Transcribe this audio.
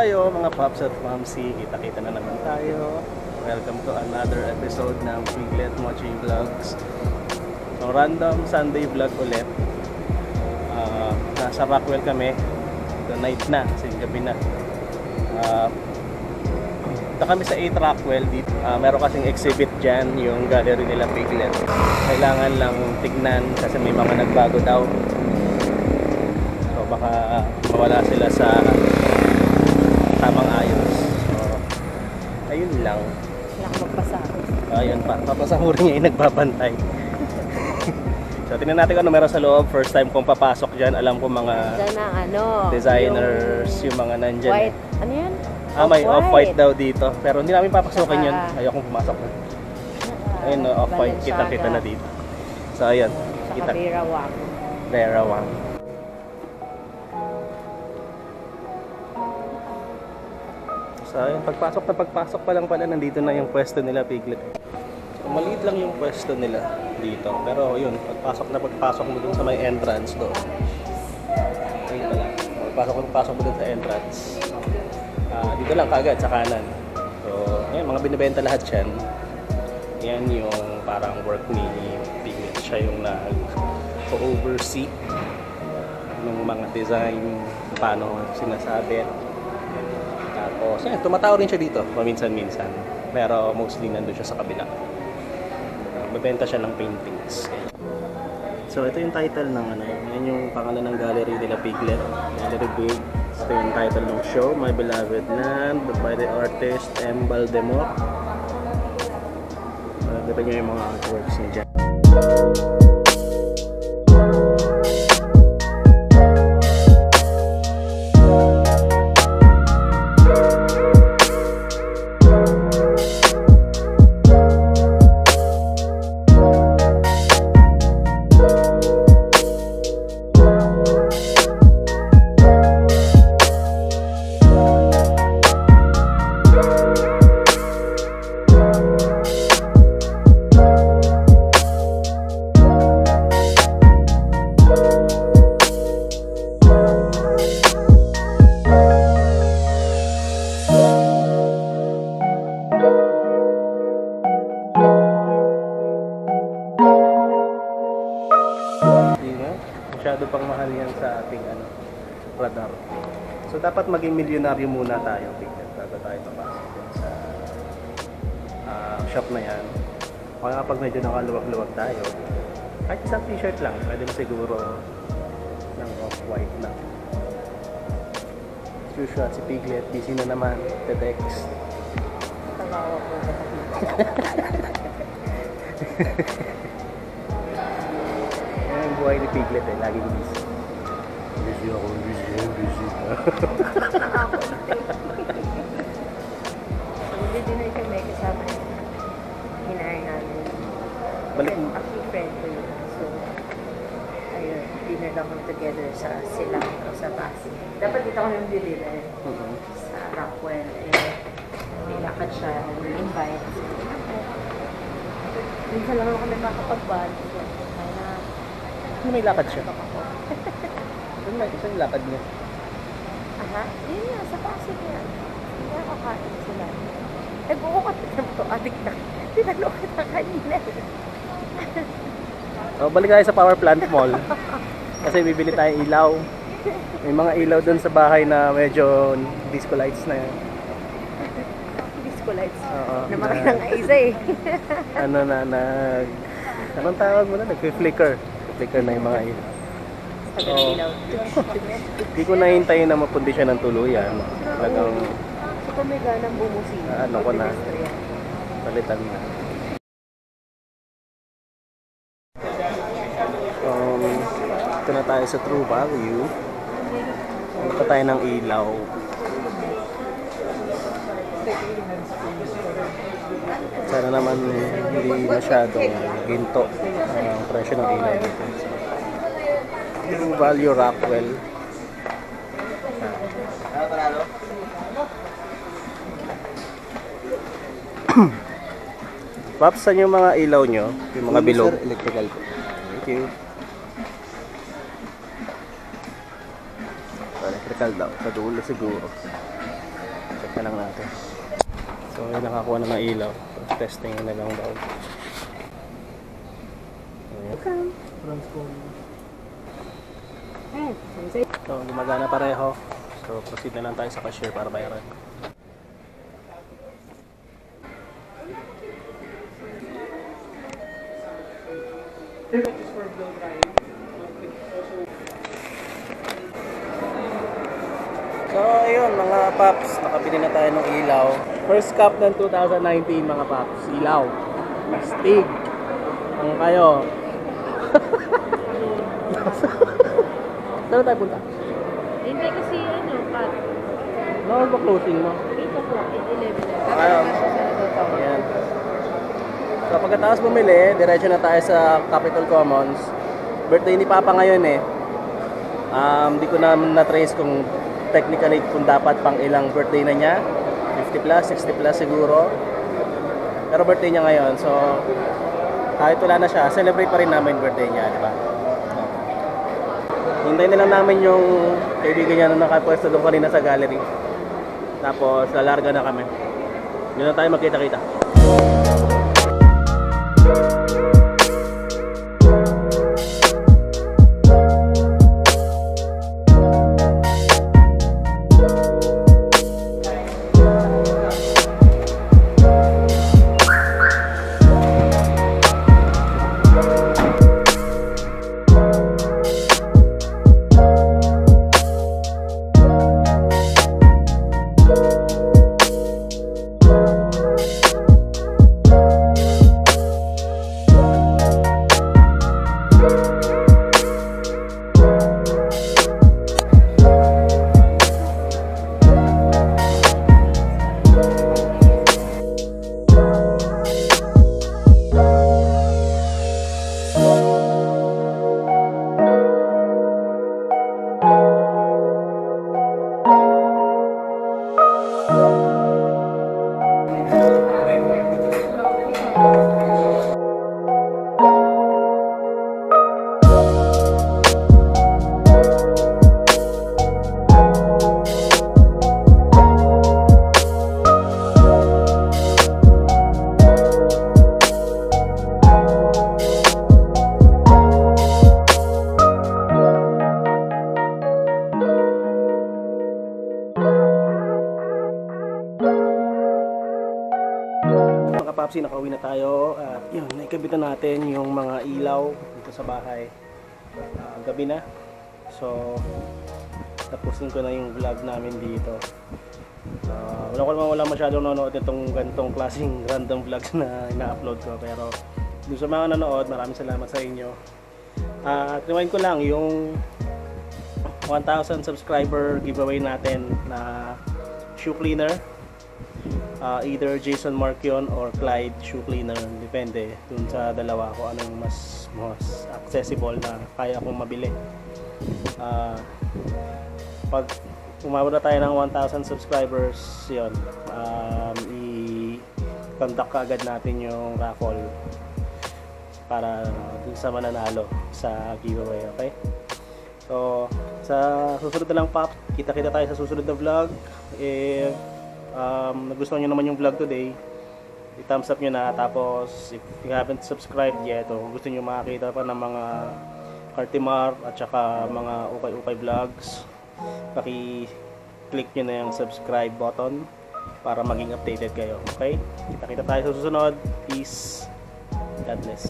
kayo mga Pops at Mamsi? Kita-kita na naman tayo. Welcome to another episode ng Piglet Mochi Vlogs. So, random Sunday vlog ulit. Ah, nasa Rockwell kami. The night na, kasi gabi na. Ah, Punta kami sa 8 Rockwell dito. Ah, meron kasing exhibit dyan, yung gallery nila Piglet. Kailangan lang tignan kasi may mga nagbago daw. So baka mawala sila sa ayun lang. Magpasabi. Ayun pa, papasahurin niya yung nagbabantay. so tingnan natin kung ano meron sa loob. First time kong papasok dyan. Alam ko mga Diyan ang ano. designers, yung, mga yung nandyan. White. Ano yan? Ah, may off-white daw dito. Pero hindi namin papasukin yun. Saka- Ayokong pumasok na. Ah, Ayun, no, off-white. Kita-kita na dito. So, ayun. Saka Kita. Vera Wang. Vera Ayun. Pagpasok na pagpasok pa lang pala, nandito na yung pwesto nila, Piglet. Maliit lang yung pwesto nila dito. Pero, yun. Pagpasok na pagpasok mo dun sa may entrance doon. Ayun pala. Pagpasok na pagpasok mo dun sa entrance. Ah, dito lang kagad sa kanan. So, ayun, mga binibenta lahat yan. Yan yung parang work ni Piglet. Siya yung nag-oversee ng mga design, paano sinasabi. Tapos, yan, tumatawa rin siya dito, paminsan-minsan. Pero mostly nandun siya sa kabila. Uh, Mabenta siya ng paintings. So, ito yung title ng ano, yan yung pangalan ng gallery nila Piglet. Gallery Big. Ito yung title ng show, My Beloved Land by the artist M. Baldemor. Uh, Kita niyo yung mga artworks niya dyan. Milyonaryo muna tayo Piglet, bago tayo dun sa ah, shop na yan. Kaya kapag medyo nakaluwag-luwag tayo, kahit isang t-shirt lang, pwede na siguro ng off-white na. As usual, si Piglet, busy na naman, te-text. Tawawa? Yan ang buhay ni Piglet eh, laging busy. Busy ako, busy, busy. Ay kami kasama yung hinayang namin. Balik mo. Actually, friend ko yun. So, ayun, dinner lang kami together sa silang o sa Pasig. Dapat dito kami mag-dinner Mhm. sa Rockwell. Eh, nilakad siya, nag-invite. Minsan lang ako Ano may lakad siya? ako. Ano may isang lakad niya? Aha, yun nga, sa Pasig yan. Kaya kakain sila. Eh, buko ka to, adik na. Tinanong kita kanina. So, balik tayo sa power plant mall. Kasi bibili tayong ilaw. May mga ilaw doon sa bahay na medyo disco lights na yan. Disco lights. Oo. Namatay na- ng isa eh. ano na, nag... Anong tawag mo na? Nag-flicker. Flicker na yung mga ilaw. Oo. ng ilaw. Hindi ko nahintayin na mapundi siya ng tuluyan. Talagang So kung may ganang bumusin. Ah, ano ko na. palitan na. Um, ito na tayo sa True Value. Ano pa tayo ng ilaw? Sana naman hindi masyadong ginto ang presyo ng ilaw dito. True Value Rockwell. Paps, saan yung mga ilaw nyo? Yung mga bilog? Sir, electrical po. Thank you. Electrical daw. Sa dulo siguro. pa lang natin. So, yun nakakuha na ng ilaw. Testing na lang daw. Ayan. Eh, sensei. So, gumagana pareho. So, proceed na lang tayo sa cashier para bayaran. So, ayun mga paps, nakabili na tayo ng ilaw. First cup ng 2019 mga paps, ilaw. Astig. Ang kayo. Saan tayo punta? Hindi kasi ano, pat. Bawal ba closing mo? 8 o'clock, 8, 11 na. Ayaw. Ayan. So pagkatapos bumili, diretso na tayo sa Capitol Commons. Birthday ni Papa ngayon eh. Um, di ko na na-trace kung technically kung dapat pang ilang birthday na niya. 50 plus, 60 plus siguro. Pero birthday niya ngayon. So kahit wala na siya, celebrate pa rin namin birthday niya, di ba? Hintayin na lang namin yung kaibigan niya na nakapwesto doon kanina sa gallery. Tapos lalarga na kami. Doon na tayo magkita-kita. Mga papsi, nakauwi na tayo. At yun, naikabit na natin yung mga ilaw dito sa bahay. Ah, gabi na. So, tapusin ko na yung vlog namin dito. Ah, wala ko naman wala masyadong nanonood itong ganitong klaseng random vlogs na ina-upload ko. Pero dun sa mga nanonood, maraming salamat sa inyo. At rewind ko lang yung 1,000 subscriber giveaway natin na shoe cleaner uh, either Jason Markion or Clyde Shoe Cleaner depende dun sa dalawa ko anong mas mas accessible na kaya kong mabili. Uh, pag umabot na tayo ng 1,000 subscribers yon um, i-conduct agad natin yung raffle para dun sa mananalo sa giveaway okay? So sa susunod na lang pop kita kita tayo sa susunod na vlog. If um, nagustuhan nyo naman yung vlog today, i-thumbs up nyo na. Tapos, if you haven't subscribed yet, o kung gusto nyo makakita pa ng mga Cartimar at saka mga ukay-ukay vlogs, paki-click nyo na yung subscribe button para maging updated kayo. Okay? Kita-kita tayo sa susunod. Peace. God bless.